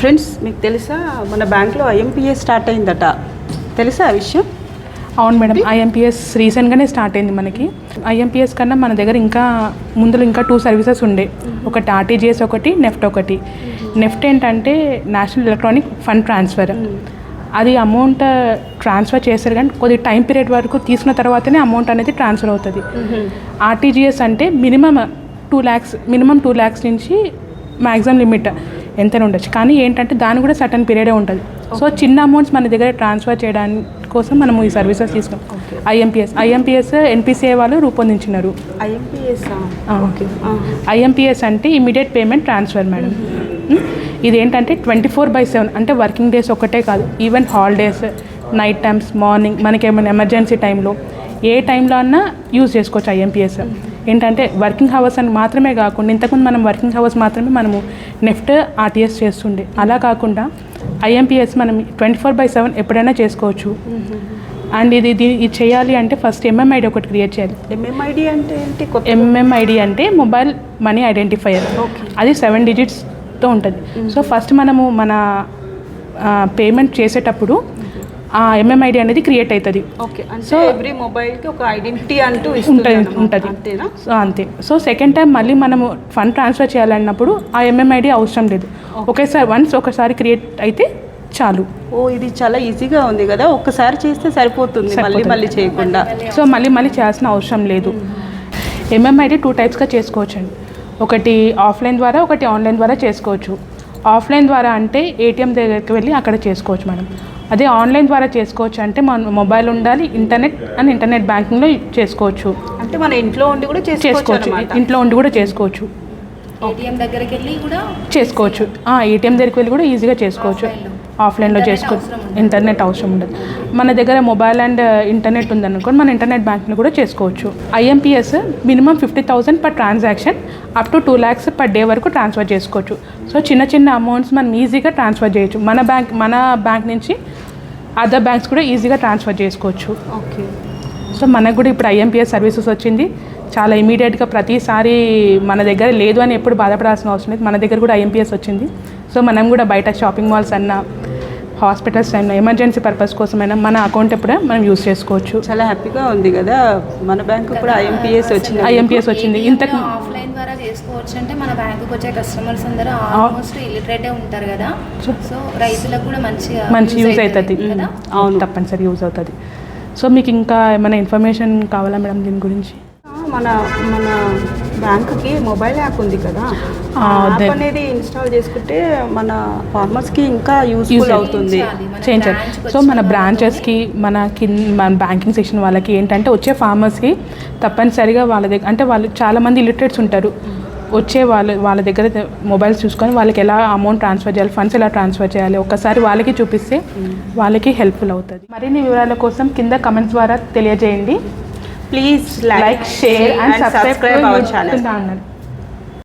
Friends మీకు తెలుసా మన బ్యాంక్లో ఐఎంపీఎస్ స్టార్ట్ అయిందట. తెలుసా ఆ విషయం? అవును మేడం ఐఎంపీఎస్ రీసెంట్గానే స్టార్ట్ అయింది మనకి. ఐఎంపీఎస్ కన్నా మన దగ్గర ఇంకా ముందులో ఇంకా టూ సర్వీసెస్ ఉండే. ఒకటి ఆర్టీజీఎస్ ఒకటి నెఫ్ట్ ఒకటి. నెఫ్ట్ ఏంటంటే నేషనల్ ఎలక్ట్రానిక్ ఫండ్ ట్రాన్స్ఫర్. అది అమౌంట్ ట్రాన్స్ఫర్ చేస్తారు కానీ కొద్ది టైం పీరియడ్ వరకు తీసుకున్న తర్వాతనే అమౌంట్ అనేది ట్రాన్స్ఫర్ అవుతుంది. ఆర్టీజీఎస్ అంటే minimum two lakhs minimum two lakhs నుంచి మ్యాక్సిమం లిమిట్. ఎంతైనా ఉండొచ్చు. కానీ ఏంటంటే దాని కూడా సటన్ పీరియడే ఉంటుంది. సో చిన్న అమౌంట్స్ మన దగ్గర ట్రాన్స్ఫర్ చేయడానికి కోసం మనం ఈ సర్వీసెస్ తీసుకున్నాం. ఐఎంపిఎస్ ఐఎంపిఎస్ ఎన్పిసిఐ వాళ్ళు రూపొందించినారు. ఐఎంపీఎస్ ఓకే ఐఎంపిఎస్ అంటే immediate payment transfer madam um, ఇదేంటంటే ట్వంటీ ఫోర్ బై సెవెన్ అంటే వర్కింగ్ డేస్ ఒకటే కాదు. Even holidays night times morning మనకి ఏమైనా ఎమర్జెన్సీ టైంలో ఏ టైంలో అన్నా యూజ్ చేసుకోవచ్చు ఐఎంపిఎస్ ఏంటంటే వర్కింగ్ అవర్స్ అని మాత్రమే కాకుండా ఇంతకుముందు మనం వర్కింగ్ అవర్స్ మాత్రమే మనము నెఫ్ట్ ఆర్టీఎస్ చేస్తుండే. అలా కాకుండా ఐఎంపిఎస్ మనం ట్వంటీ ఫోర్ బై సెవెన్ ఎప్పుడైనా చేసుకోవచ్చు. అండ్ ఇది ఇది ఇది చేయాలి అంటే ఫస్ట్ ఎంఎంఐడి ఒకటి క్రియేట్ చేయాలి. ఎంఎంఐడి అంటే ఎంఎంఐడి అంటే మొబైల్ మనీ ఐడెంటిఫైయర్. అది సెవెన్ డిజిట్స్తో ఉంటుంది. సో ఫస్ట్ మనము మన పేమెంట్ చేసేటప్పుడు ఆ ఎంఎంఐడి అనేది క్రియేట్ అవుతుంది ఓకే So- ఎవ్రీ మొబైల్కి ఒక ఐడెంటిటీ అంటూ ఉంటుంది ఉంటుంది. సో అంతే. సో సెకండ్ టైం మళ్ళీ మనము ఫండ్ ట్రాన్స్ఫర్ చేయాలన్నప్పుడు ఆ ఎంఎంఐడి అవసరం లేదు. ఒకేసారి వన్స్ ఒకసారి క్రియేట్ అయితే చాలు. ఓ ఇది చాలా ఈజీగా ఉంది కదా. ఒక్కసారి చేస్తే సరిపోతుంది మళ్ళీ. మళ్ళీ చేయకుండా. సో మళ్ళీ మళ్ళీ చేయాల్సిన అవసరం లేదు. ఎంఎంఐడి టూ టైప్స్గా చేసుకోవచ్చు అండి ఒకటి ఆఫ్లైన్ ద్వారా ఒకటి ఆన్లైన్ ద్వారా చేసుకోవచ్చు. ఆఫ్లైన్ ద్వారా అంటే ఏటీఎం దగ్గరికి వెళ్ళి అక్కడ చేసుకోవచ్చు మేడం అదే ఆన్లైన్ ద్వారా చేసుకోవచ్చు. అంటే మన మొబైల్ ఉండాలి ఇంటర్నెట్ అండ్ ఇంటర్నెట్ బ్యాంకింగ్లో చేసుకోవచ్చు. అంటే మన ఇంట్లో ఉండి కూడా చేసుకోవచ్చు. ఇంట్లో ఉండి కూడా చేసుకోవచ్చు. ఏటీఎం దగ్గరికి వెళ్ళి కూడా చేసుకోవచ్చు. ఏటీఎం దగ్గరికి వెళ్ళి కూడా ఈజీగా చేసుకోవచ్చు. ఆఫ్లైన్లో చేసుకోవచ్చు ఇంటర్నెట్ అవసరం ఉండదు. మన దగ్గర మొబైల్ అండ్ ఇంటర్నెట్ ఉందనుకోండి మన ఇంటర్నెట్ బ్యాంకింగ్ కూడా చేసుకోవచ్చు. IMPS minimum fifty thousand per transaction up to two lakhs per day వరకు ట్రాన్స్ఫర్ చేసుకోవచ్చు. సో చిన్న చిన్న అమౌంట్స్ మనం ఈజీగా ట్రాన్స్ఫర్ చేయొచ్చు. మన బ్యాంక్ మన బ్యాంక్ నుంచి అదర్ బ్యాంక్స్ కూడా ఈజీగా ట్రాన్స్ఫర్ చేసుకోవచ్చు. ఓకే సో మనకు కూడా ఇప్పుడు ఐఎంపిఎస్ సర్వీసెస్ వచ్చింది. చాలా ఇమీడియట్గా ప్రతిసారి మన దగ్గర లేదు అని ఎప్పుడు బాధపడాల్సిన అవసరం లేదు. మన దగ్గర కూడా ఐఎంపిఎస్ వచ్చింది. సో మనం కూడా బయట షాపింగ్ మాల్స్ అన్నా హాస్పిటల్స్ అయినా ఎమర్జెన్సీ పర్పస్ కోసమైనా మన అకౌంట్ ఎప్పుడే మనం యూస్ చేసుకోవచ్చు. చాలా హ్యాపీగా ఉంది కదా. మన బ్యాంకు కూడా ఐఎంపీఎస్ వచ్చింది ఐఎంపిఎస్ వచ్చింది. ఇంతకు ఆఫ్లైన్ ద్వారా చేసుకోవచ్చు అంటే మన బ్యాంకుకి వచ్చే కస్టమర్స్ అందరూ ఆల్మోస్ట్ ఇల్లిటరేటే ఉంటారు కదా. సో రైతులకు కూడా మంచిగా మంచి యూజ్ అవుతుంది కదా. అవును. తప్పనిసరి యూజ్ అవుతుంది. సో మీకు ఇంకా ఏమైనా ఇన్ఫర్మేషన్ కావాలా మేడం దీని గురించి? మన మన బ్యాంకుకి మొబైల్ యాప్ ఉంది కదా. యాప్ అదే. అనేది ఇన్స్టాల్ చేసుకుంటే మన ఫార్మర్స్కి ఇంకా యూస్ఫుల్ అవుతుంది. చేయించాలి కి సో మన బ్రాంచెస్కి మన కింద మన బ్యాంకింగ్ సెక్షన్ వాళ్ళకి ఏంటంటే వచ్చే ఫార్మర్స్కి తప్పనిసరిగా వాళ్ళ దగ్గర అంటే వాళ్ళు చాలామంది ఇలిటరేట్స్ ఉంటారు. వచ్చే వాళ్ళ వాళ్ళ దగ్గర మొబైల్స్ చూసుకొని వాళ్ళకి ఎలా అమౌంట్ ట్రాన్స్ఫర్ చేయాలి ఫండ్స్ ఎలా ట్రాన్స్ఫర్ చేయాలి ఒక్కసారి వాళ్ళకి చూపిస్తే వాళ్ళకి హెల్ప్ఫుల్ అవుతుంది. మరిన్ని వివరాల కోసం కింద కమెంట్స్ ద్వారా తెలియజేయండి. Please like, like share and, and subscribe, subscribe our channel. channel.